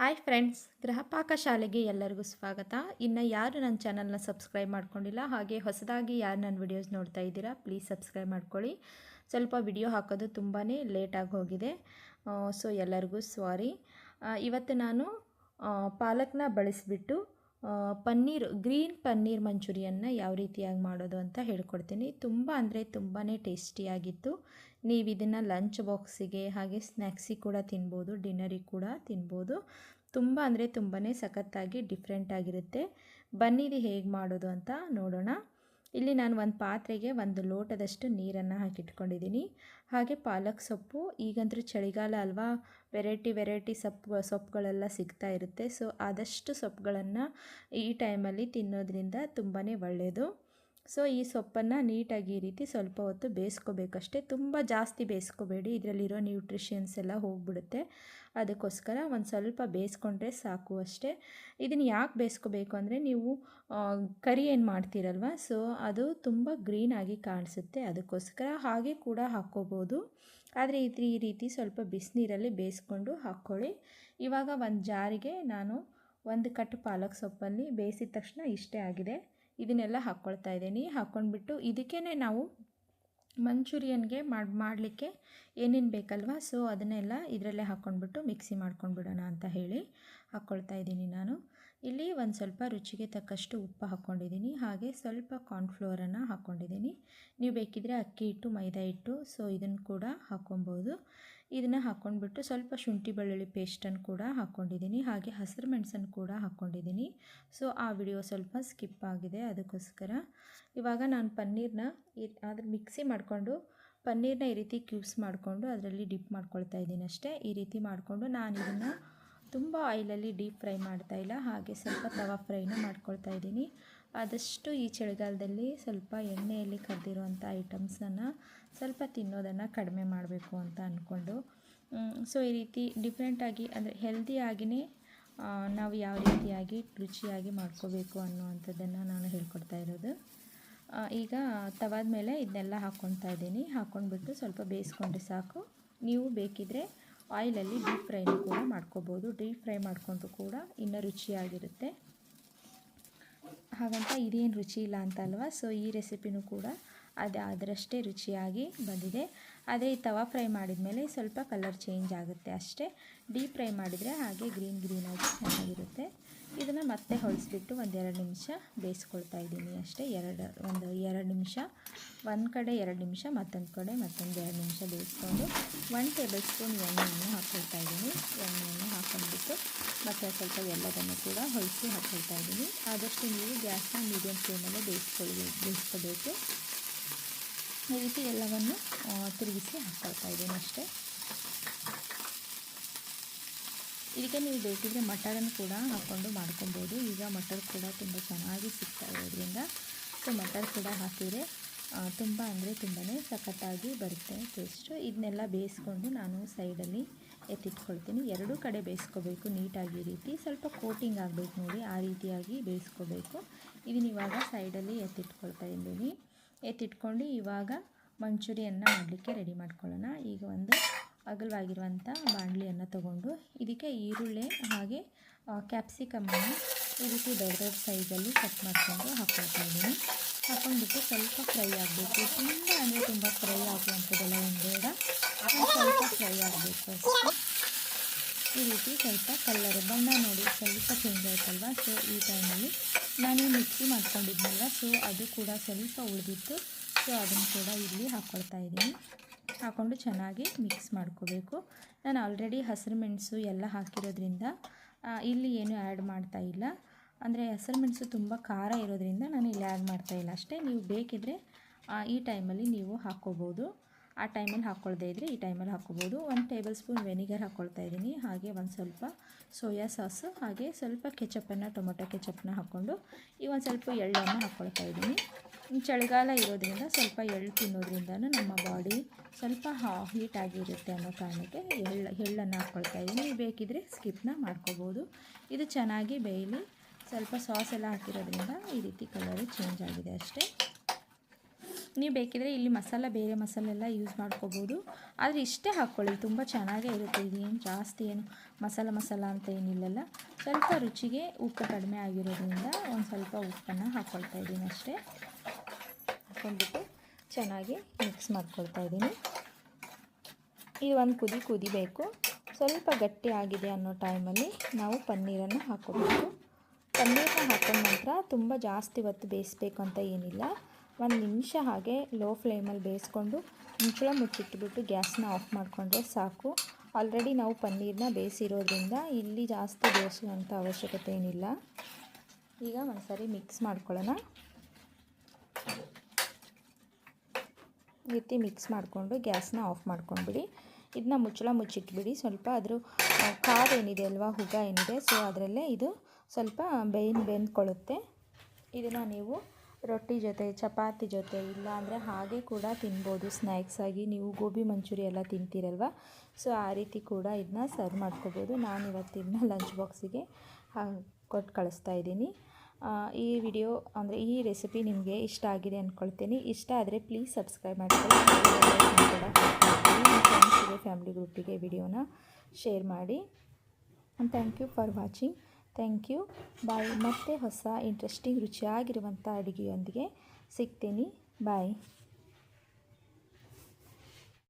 Hi friends Gruhapaka ಶಾಲೆಗೆ ಎಲ್ಲರಿಗೂ ಸ್ವಾಗತ. ಇನ್ನು ಯಾರು ನನ್ನ ಚಾನಲ್ನ ಸಬ್ಸ್ಕ್ರೈಬ್ ಮಾಡ್ಕೊಂಡಿಲ್ಲ, ಹಾಗೆ ಹೊಸದಾಗಿ ಯಾರು ನನ್ನ ವಿಡಿಯೋಸ್ ನೋಡ್ತಾ ಇದ್ದೀರಾ, ಪ್ಲೀಸ್ ಸಬ್ಸ್ಕ್ರೈಬ್ ಮಾಡ್ಕೊಳ್ಳಿ. ಸ್ವಲ್ಪ ವಿಡಿಯೋ ಹಾಕೋದು ತುಂಬಾ ಲೇಟಾಗಿ ಹೋಗಿದೆ. ಸೊ ಎಲ್ಲರಿಗೂ ಸಾರಿ ಇವತ್ತು ನಾನು ಪಾಲಕ್ನ ಬಳಸಿಬಿಟ್ಟು ಪನ್ನೀರ್, ಗ್ರೀನ್ ಪನ್ನೀರ್ ಮಂಚೂರಿಯನ್ನ ಯಾವ ರೀತಿಯಾಗಿ ಮಾಡೋದು ಅಂತ ಹೇಳ್ಕೊಡ್ತೀನಿ. ತುಂಬ ಅಂದರೆ ತುಂಬಾ ಟೇಸ್ಟಿಯಾಗಿತ್ತು ನೀವು ಇದನ್ನು ಲಂಚ್ ಬಾಕ್ಸಿಗೆ ಹಾಗೆ ಸ್ನ್ಯಾಕ್ಸಿಗೆ ಕೂಡ ತಿನ್ಬೋದು ಡಿನ್ನರಿಗೆ ಕೂಡ ತಿನ್ಬೋದು. ತುಂಬ ಅಂದರೆ ತುಂಬಾ ಸಖತ್ತಾಗಿ ಡಿಫ್ರೆಂಟಾಗಿರುತ್ತೆ ಬನ್ನಿದು ಹೇಗೆ ಮಾಡೋದು ಅಂತ ನೋಡೋಣ. ಇಲ್ಲಿ ನಾನು ಒಂದು ಪಾತ್ರೆಗೆ ಒಂದು ಲೋಟದಷ್ಟು ನೀರನ್ನು ಹಾಕಿಟ್ಕೊಂಡಿದ್ದೀನಿ. ಹಾಗೆ ಪಾಲಕ್ ಸೊಪ್ಪು, ಈಗಂತೂ ಚಳಿಗಾಲ ಅಲ್ವಾ? ವೆರೈಟಿ ವೆರೈಟಿ ಸೊಪ್ಪು, ಸೊಪ್ಪುಗಳೆಲ್ಲ ಸಿಗ್ತಾ ಇರುತ್ತೆ. ಸೊ, ಆದಷ್ಟು ಸೊಪ್ಪುಗಳನ್ನು ಈ ಟೈಮಲ್ಲಿ ತಿನ್ನೋದ್ರಿಂದ ತುಂಬಾ ಒಳ್ಳೆಯದು ಸೊ, ಈ ಸೊಪ್ಪನ್ನು ನೀಟಾಗಿ ಈ ರೀತಿ ಸ್ವಲ್ಪ ಹೊತ್ತು ಬೇಯಿಸ್ಕೋಬೇಕಷ್ಟೇ. ತುಂಬ ಜಾಸ್ತಿ ಬೇಯಿಸ್ಕೋಬೇಡಿ. ಇದರಲ್ಲಿರೋ ನ್ಯೂಟ್ರಿಷನ್ಸ್ ಎಲ್ಲ ಹೋಗ್ಬಿಡುತ್ತೆ. ಅದಕ್ಕೋಸ್ಕರ ಒಂದು ಸ್ವಲ್ಪ ಬೇಯಿಸ್ಕೊಂಡ್ರೆ ಸಾಕು ಅಷ್ಟೇ. ಇದನ್ನು ಯಾಕೆ ಬೇಯಿಸ್ಕೋಬೇಕು ಅಂದರೆ ನೀವು ಕರಿ ಏನು ಮಾಡ್ತೀರಲ್ವ? ಸೊ, ಅದು ತುಂಬ ಗ್ರೀನಾಗಿ ಕಾಣಿಸುತ್ತೆ. ಅದಕ್ಕೋಸ್ಕರ ಹಾಗೆ ಕೂಡ ಹಾಕ್ಕೋಬೋದು. ಆದರೆ ಈ ರೀತಿ ಸ್ವಲ್ಪ ಬಿಸಿನೀರಲ್ಲಿ ಬೇಯಿಸ್ಕೊಂಡು ಹಾಕ್ಕೊಳ್ಳಿ. ಇವಾಗ ಒಂದು ಜಾರಿಗೆ ನಾನು ಒಂದು ಕಟ್ ಪಾಲಕ್ ಸೊಪ್ಪಲ್ಲಿ ಬೇಯಿಸಿದ ತಕ್ಷಣ ಇಷ್ಟೇ ಆಗಿದೆ. ಇದನ್ನೆಲ್ಲ ಹಾಕ್ಕೊಳ್ತಾ ಇದ್ದೀನಿ. ಹಾಕ್ಕೊಂಡ್ಬಿಟ್ಟು ಇದಕ್ಕೇ ನಾವು ಮಂಚೂರಿಯನ್ಗೆ ಮಾಡಿ, ಮಾಡಲಿಕ್ಕೆ ಏನೇನು ಬೇಕಲ್ವ? ಸೊ ಅದನ್ನೆಲ್ಲ ಇದರಲ್ಲೇ ಹಾಕ್ಕೊಂಡ್ಬಿಟ್ಟು ಮಿಕ್ಸಿ ಮಾಡ್ಕೊಂಡ್ಬಿಡೋಣ ಅಂತ ಹೇಳಿ ಹಾಕ್ಕೊಳ್ತಾ ಇದ್ದೀನಿ ನಾನು. ಇಲ್ಲಿ ಒಂದು ಸ್ವಲ್ಪ ರುಚಿಗೆ ತಕ್ಕಷ್ಟು ಉಪ್ಪು ಹಾಕ್ಕೊಂಡಿದ್ದೀನಿ ಹಾಗೆ ಸ್ವಲ್ಪ ಕಾರ್ನ್ಫ್ಲೋರನ್ನು ಹಾಕ್ಕೊಂಡಿದ್ದೀನಿ ನೀವು ಬೇಕಿದ್ದರೆ ಅಕ್ಕಿ ಹಿಟ್ಟು, ಮೈದಾ ಹಿಟ್ಟು ಸೊ ಇದನ್ನು ಕೂಡ ಹಾಕ್ಕೊಬೋದು ಇದನ್ನು ಹಾಕ್ಕೊಂಡ್ಬಿಟ್ಟು ಸ್ವಲ್ಪ ಶುಂಠಿ ಬೆಳ್ಳುಳ್ಳಿ ಪೇಸ್ಟನ್ನು ಕೂಡ ಹಾಕ್ಕೊಂಡಿದ್ದೀನಿ ಹಾಗೆ ಹಸಿರು ಮೆಣಸನ್ನು ಕೂಡ ಹಾಕ್ಕೊಂಡಿದ್ದೀನಿ ಸೊ ಆ ವಿಡಿಯೋ ಸ್ವಲ್ಪ ಸ್ಕಿಪ್ ಆಗಿದೆ ಅದಕ್ಕೋಸ್ಕರ. ಇವಾಗ ನಾನು ಪನ್ನೀರ್ನ ಈ- ಅದ್ರ ಮಿಕ್ಸಿ ಮಾಡಿಕೊಂಡು ಪನ್ನೀರ್ನ ಈ ರೀತಿ ಕ್ಯೂಬ್ಸ್ ಮಾಡಿಕೊಂಡು ಅದರಲ್ಲಿ ಡಿಪ್ ಮಾಡ್ಕೊಳ್ತಾ ಇದ್ದೀನಿ ಅಷ್ಟೇ. ಈ ರೀತಿ ಮಾಡಿಕೊಂಡು ನಾನು ಇದನ್ನು ತುಂಬ ಆಯಿಲಲ್ಲಿ ಡೀಪ್ ಫ್ರೈ ಮಾಡ್ತಾ ಇಲ್ಲ. ಹಾಗೆ ಸ್ವಲ್ಪ ತವಾ ಫ್ರೈನ ಮಾಡ್ಕೊಳ್ತಾ ಇದ್ದೀನಿ. ಆದಷ್ಟು ಈ ಚಳಿಗಾಲದಲ್ಲಿ ಸ್ವಲ್ಪ ಎಣ್ಣೆಯಲ್ಲಿ ಕರೆದಿರುವಂಥ ಐಟಮ್ಸನ್ನು ಸ್ವಲ್ಪ ತಿನ್ನೋದನ್ನು ಕಡಿಮೆ ಮಾಡಬೇಕು ಅಂತ ಅಂದ್ಕೊಂಡು ಸೊ ಈ ರೀತಿ ಡಿಫ್ರೆಂಟಾಗಿ ಅಂದರೆ ಹೆಲ್ದಿಯಾಗಿಯೇ ನಾವು ಯಾವ ರೀತಿಯಾಗಿ ರುಚಿಯಾಗಿ ಮಾಡ್ಕೋಬೇಕು ಅನ್ನುವಂಥದ್ದನ್ನು ನಾನು ಹೇಳ್ಕೊಡ್ತಾ ಇರೋದು. ಈಗ ತವಾದ ಮೇಲೆ ಇದನ್ನೆಲ್ಲ ಹಾಕ್ಕೊತಾ ಇದ್ದೀನಿ. ಹಾಕ್ಕೊಂಡ್ಬಿಟ್ಟು ಸ್ವಲ್ಪ ಬೇಯಿಸ್ಕೊಂಡ್ರೆ ಸಾಕು. ನೀವು ಬೇಕಿದ್ದರೆ ಆಯಿಲಲ್ಲಿ ಡೀಪ್ ಫ್ರೈನ ಕೂಡ ಮಾಡ್ಕೋಬೋದು. ಡೀಪ್ ಫ್ರೈ ಮಾಡಿಕೊಂಡ್ರು ಕೂಡ ಇನ್ನೂ ರುಚಿಯಾಗಿರುತ್ತೆ. ಹಾಗಂತ ಇದೇನು ರುಚಿ ಇಲ್ಲ ಅಂತ ಅಲ್ವಾ? ಸೊ ಈ ರೆಸಿಪಿನೂ ಕೂಡ ಅದು ಅದರಷ್ಟೇ ರುಚಿಯಾಗಿ ಬಂದಿದೆ. ಅದೇ ಈ ತವಾ ಫ್ರೈ ಮಾಡಿದ ಮೇಲೆ ಸ್ವಲ್ಪ ಕಲರ್ ಚೇಂಜ್ ಆಗುತ್ತೆ ಅಷ್ಟೇ. ಡೀಪ್ ಫ್ರೈ ಮಾಡಿದರೆ ಹಾಗೆ ಗ್ರೀನ್ ಗ್ರೀನಾಗಿ ಚೆನ್ನಾಗಿರುತ್ತೆ. ಇದನ್ನು ಮತ್ತೆ ಹೊಳಿಸ್ಬಿಟ್ಟು ಒಂದೆರಡು ನಿಮಿಷ ಬೇಯಿಸ್ಕೊಳ್ತಾ ಇದ್ದೀನಿ ಅಷ್ಟೇ. ಎರಡು, ಒಂದು ಎರಡು ನಿಮಿಷ, ಒಂದು ಕಡೆ ಎರಡು ನಿಮಿಷ, ಮತ್ತೊಂದು ಕಡೆ ಮತ್ತೊಂದು ಎರಡು ನಿಮಿಷ ಬೇಯಿಸ್ಕೊಂಡು ಒನ್ ಟೇಬಲ್ ಸ್ಪೂನ್ ಎಣ್ಣೆಯನ್ನು ಹಾಕ್ಕೊಳ್ತಾ ಇದ್ದೀನಿ. ಎಣ್ಣೆಯನ್ನು ಹಾಕ್ಕೊಂಡ್ಬಿಟ್ಟು ಮತ್ತು ಸ್ವಲ್ಪ ಎಲ್ಲದನ್ನು ಕೂಡ ಹೊಲಿಸಿ ಹಾಕ್ಕೊಳ್ತಾ ಇದ್ದೀನಿ. ಆದಷ್ಟು ನೀವು ಗ್ಯಾಸ್ನ ಮೀಡಿಯಮ್ ಫ್ಲೇಮಲ್ಲೇ ಬೇಯಿಸ್ಕೊಳ್ಳಿ ಬೇಯಿಸ್ಕೋಬೇಕು ಈ ರೀತಿ ಎಲ್ಲವನ್ನು ತಿರುಗಿಸಿ ಹಾಕ್ಕೊಳ್ತಾ ಇದ್ದೀನಿ ಅಷ್ಟೇ. ಇದಕ್ಕೆ ನೀವು ಬೇಕಿದ್ರೆ ಮಟರನ್ನು ಕೂಡ ಹಾಕ್ಕೊಂಡು ಮಾಡ್ಕೊಬೋದು. ಈಗ ಮಟರ್ ಕೂಡ ತುಂಬ ಚೆನ್ನಾಗಿ ಸಿಗ್ತಾ ಇರೋದ್ರಿಂದ ಸೊ ಮಟರ್ ಕೂಡ ಹಾಕಿದರೆ ತುಂಬ ಅಂದರೆ ತುಂಬಾ ಸಖತ್ತಾಗಿ ಬರುತ್ತೆ ಟೇಸ್ಟು ಇದನ್ನೆಲ್ಲ ಬೇಯಿಸ್ಕೊಂಡು ನಾನು ಸೈಡಲ್ಲಿ ಎತ್ತಿಟ್ಕೊಳ್ತೀನಿ. ಎರಡೂ ಕಡೆ ಬೇಯಿಸ್ಕೋಬೇಕು, ನೀಟಾಗಿ ಈ ರೀತಿ. ಸ್ವಲ್ಪ ಕೋಟಿಂಗ್ ಆಗಬೇಕು ನೋಡಿ, ಆ ರೀತಿಯಾಗಿ ಬೇಯಿಸ್ಕೋಬೇಕು. ಇದನ್ನ ಇವಾಗ ಸೈಡಲ್ಲಿ ಎತ್ತಿಟ್ಕೊಳ್ತಾ ಇದ್ದೀನಿ. ಎತ್ತಿಟ್ಕೊಂಡು ಇವಾಗ ಮಂಚೂರಿಯನ್ನು ಮಾಡಲಿಕ್ಕೆ ರೆಡಿ ಮಾಡ್ಕೊಳ್ಳೋಣ. ಈಗ ಒಂದು ಅಗಲವಾಗಿರುವಂಥ ಬಾಣಲಿಯನ್ನು ತಗೊಂಡು ಇದಕ್ಕೆ ಈರುಳ್ಳಿ ಹಾಗೆ ಕ್ಯಾಪ್ಸಿಕಮ್ಮನ್ನು ಈ ರೀತಿ ದೊಡ್ಡ ದೊಡ್ಡ ಸೈಜಲ್ಲಿ ಕಟ್ ಮಾಡಿಕೊಂಡು ಹಾಕ್ಕೊಳ್ತಾ ಇದ್ದೀನಿ. ಹಾಕೊಂಡ್ಬಿಟ್ಟು ಸ್ವಲ್ಪ ಫ್ರೈ ಆಗಬೇಕು. ತುಂಬ ಅಂದರೆ ತುಂಬ ಫ್ರೈ ಆಗುವಂಥದ್ದೆಲ್ಲ ಒಂದು ಬೇಡ. ಸ್ವಲ್ಪ ಫ್ರೈ ಆಗಬೇಕು ಈ ರೀತಿ ಸ್ವಲ್ಪ ಕಲ್ಲರ್ ಬಣ್ಣ ನೋಡಿ, ಸ್ವಲ್ಪ ಚೇಂಜ್ ಆಯ್ತಲ್ವಾ ಸೊ ಈ ಟೈಮಲ್ಲಿ ನಾನು ಮಿಕ್ಸಿ ಮಾಡ್ಕೊಂಡಿದ್ನಲ್ಲ ಸೊ ಅದು ಕೂಡ ಸ್ವಲ್ಪ ಉಳಿದಿತ್ತು. ಸೊ ಅದನ್ನು ಕೂಡ ಇಲ್ಲಿ ಹಾಕ್ಕೊಳ್ತಾ ಇದ್ದೀನಿ. ಹಾಕ್ಕೊಂಡು ಚೆನ್ನಾಗಿ ಮಿಕ್ಸ್ ಮಾಡ್ಕೋಬೇಕು. ನಾನು ಆಲ್ರೆಡಿ ಹಸಿರು ಮೆಣಸು ಎಲ್ಲ ಹಾಕಿರೋದ್ರಿಂದ ಇಲ್ಲಿ ಏನು ಆ್ಯಡ್ ಮಾಡ್ತಾ ಇಲ್ಲ. ಅಂದರೆ ಹಸಿರು ಮೆಣಸು ತುಂಬ ಖಾರ ಇರೋದ್ರಿಂದ ನಾನು ಇಲ್ಲಿ ಆ್ಯಡ್ ಮಾಡ್ತಾ ಇಲ್ಲ. ಅಷ್ಟೇ, ನೀವು ಬೇಕಿದ್ದರೆ ಈ ಟೈಮಲ್ಲಿ ನೀವು ಹಾಕ್ಕೋಬೋದು ಆ ಟೈಮಲ್ಲಿ ಹಾಕ್ಕೊಳ್ದೇ ಇದ್ದರೆ ಈ ಟೈಮಲ್ಲಿ ಹಾಕ್ಕೋಬೋದು. ಒಂದು ಟೇಬಲ್ ಸ್ಪೂನ್ ವೆನಿಗರ್ ಹಾಕ್ಕೊಳ್ತಾ ಇದ್ದೀನಿ. ಹಾಗೆ ಒಂದು ಸ್ವಲ್ಪ ಸೋಯಾ ಸಾಸು ಹಾಗೆ ಸ್ವಲ್ಪ ಕೆಚಪ್ಪನ್ನು ಟೊಮೊಟೊ ಕೆಚಪ್ಪನ್ನ ಹಾಕ್ಕೊಂಡು ಈ ಒಂದು ಸ್ವಲ್ಪ ಎಳ್ಳನ್ನು ಹಾಕ್ಕೊಳ್ತಾ ಇದ್ದೀನಿ. ಚಳಿಗಾಲ ಇರೋದ್ರಿಂದ ಸ್ವಲ್ಪ ಎಳ್ಳು ತಿನ್ನೋದ್ರಿಂದ ನಮ್ಮ ಬಾಡಿ ಸ್ವಲ್ಪ ಹಾ ಹೀಟಾಗಿರುತ್ತೆ ಅನ್ನೋ ಕಾರಣಕ್ಕೆ ಎಳ್ಳು, ಎಳ್ಳನ್ನು ಹಾಕ್ಕೊಳ್ತಾ ಇದ್ದೀನಿ. ಬೇಕಿದ್ರೆ ಬೇಕಿದ್ದರೆ ಸ್ಕಿಪ್ನ ಮಾಡ್ಕೋಬೋದು. ಇದು ಚೆನ್ನಾಗಿ ಬೇಯಲಿ. ಸ್ವಲ್ಪ ಸಾಸ್ ಎಲ್ಲ ಹಾಕಿರೋದ್ರಿಂದ ಈ ರೀತಿ ಕಲರು ಚೇಂಜ್ ಆಗಿದೆ ಅಷ್ಟೇ. ನೀವು ಬೇಕಿದ್ರೆ ಇಲ್ಲಿ ಮಸಾಲ ಬೇರೆ ಮಸಾಲೆ ಎಲ್ಲ ಯೂಸ್ ಮಾಡ್ಕೋಬೋದು. ಆದರೆ ಇಷ್ಟೇ ಹಾಕ್ಕೊಳ್ಳಿ ತುಂಬ ಚೆನ್ನಾಗೇ ಇರುತ್ತೆ. ಇದೇನು ಜಾಸ್ತಿ ಏನು ಮಸಾಲ ಮಸಾಲ ಅಂತ ಏನಿಲ್ಲಲ್ಲ. ಸ್ವಲ್ಪ ರುಚಿಗೆ ಉಪ್ಪು ಕಡಿಮೆ ಆಗಿರೋದ್ರಿಂದ ಒಂದು ಸ್ವಲ್ಪ ಉಪ್ಪನ್ನು ಹಾಕ್ಕೊಳ್ತಾ ಇದ್ದೀನಿ ಅಷ್ಟೇ. ಹಾಕ್ಕೊಂಡ್ಬಿಟ್ಟು ಚೆನ್ನಾಗಿ ಮಿಕ್ಸ್ ಮಾಡ್ಕೊಳ್ತಾ ಇದ್ದೀನಿ. ಇದು ಒಂದು ಕುದಿ ಕುದಿಬೇಕು ಸ್ವಲ್ಪ ಗಟ್ಟಿ ಆಗಿದೆ ಅನ್ನೋ ಟೈಮಲ್ಲಿ ನಾವು ಪನ್ನೀರನ್ನು ಹಾಕೋಬೇಕು. ಪನ್ನೀರನ್ನ ಹಾಕೊಂಡ ನಂತರ ತುಂಬ ಜಾಸ್ತಿ ಹೊತ್ತು ಬೇಯಿಸ್ಬೇಕು ಅಂತ ಏನಿಲ್ಲ. ಒಂದು ನಿಮಿಷ ಹಾಗೆ ಲೋ ಫ್ಲೇಮಲ್ಲಿ ಬೇಯಿಸ್ಕೊಂಡು ಮುಚ್ಚಳ ಮುಚ್ಚಿಟ್ಬಿಟ್ಟು ಗ್ಯಾಸ್ನ ಆಫ್ ಮಾಡಿಕೊಂಡ್ರೆ ಸಾಕು. ಆಲ್ರೆಡಿ ನಾವು ಪನ್ನೀರನ್ನ ಬೇಯಿಸಿರೋದ್ರಿಂದ ಇಲ್ಲಿ ಜಾಸ್ತಿ ಬೇಯಿಸುವಂಥ ಅವಶ್ಯಕತೆ ಏನಿಲ್ಲ. ಈಗ ಒಂದು ಸರಿ ಮಿಕ್ಸ್ ಮಾಡ್ಕೊಳ್ಳೋಣ. ಈ ರೀತಿ ಮಿಕ್ಸ್ ಮಾಡಿಕೊಂಡು ಗ್ಯಾಸ್ನ ಆಫ್ ಮಾಡ್ಕೊಂಡ್ಬಿಡಿ. ಇದನ್ನ ಮುಚ್ಚಳ ಮುಚ್ಚಿಟ್ಬಿಡಿ. ಸ್ವಲ್ಪ ಅದ್ರ ಕಾರ್ ಏನಿದೆ ಅಲ್ವಾ, ಹುಗ ಏನಿದೆ ಸೊ ಅದರಲ್ಲೇ ಇದು ಸ್ವಲ್ಪ ಬೇಯ್ ಬೆಂದ್ಕೊಳ್ಳುತ್ತೆ. ಇದನ್ನು ನೀವು ರೊಟ್ಟಿ ಜೊತೆ, ಚಪಾತಿ ಜೊತೆ ಇಲ್ಲ ಅಂದರೆ ಹಾಗೆ ಕೂಡ ತಿನ್ಬೋದು. ಸ್ನ್ಯಾಕ್ಸ್ ಆಗಿ ನೀವು ಗೋಬಿ ಮಂಚೂರಿ ಎಲ್ಲ ತಿಂತೀರಲ್ವ? ಸೊ ಆ ರೀತಿ ಕೂಡ ಇದನ್ನ ಸರ್ವ್ ಮಾಡ್ಕೋಬೋದು. ನಾನು ಇವತ್ತಿನ ಲಂಚ್ ಬಾಕ್ಸಿಗೆ ಕೊಟ್ಟು ಕಳಿಸ್ತಾ ಇದ್ದೀನಿ. ಈ ವಿಡಿಯೋ ಅಂದರೆ ಈ ರೆಸಿಪಿ ನಿಮಗೆ ಇಷ್ಟ ಆಗಿದೆ ಅಂದ್ಕೊಳ್ತೀನಿ ಇಷ್ಟ ಆದರೆ ಪ್ಲೀಸ್ ಸಬ್ಸ್ಕ್ರೈಬ್ ಮಾಡ್ಕೊಳ್ಳಿ. ಫ್ಯಾಮಿಲಿ ಗ್ರೂಪಿಗೆ ವಿಡಿಯೋನ ಶೇರ್ ಮಾಡಿ. Thank you for watching thank you bye ಮತ್ತೆ ಹೊಸ ಇಂಟ್ರೆಸ್ಟಿಂಗ್ ರುಚಿಯಾಗಿರುವಂಥ ಅಡುಗೆಯೊಂದಿಗೆ ಸಿಗ್ತೀನಿ. ಬಾಯ್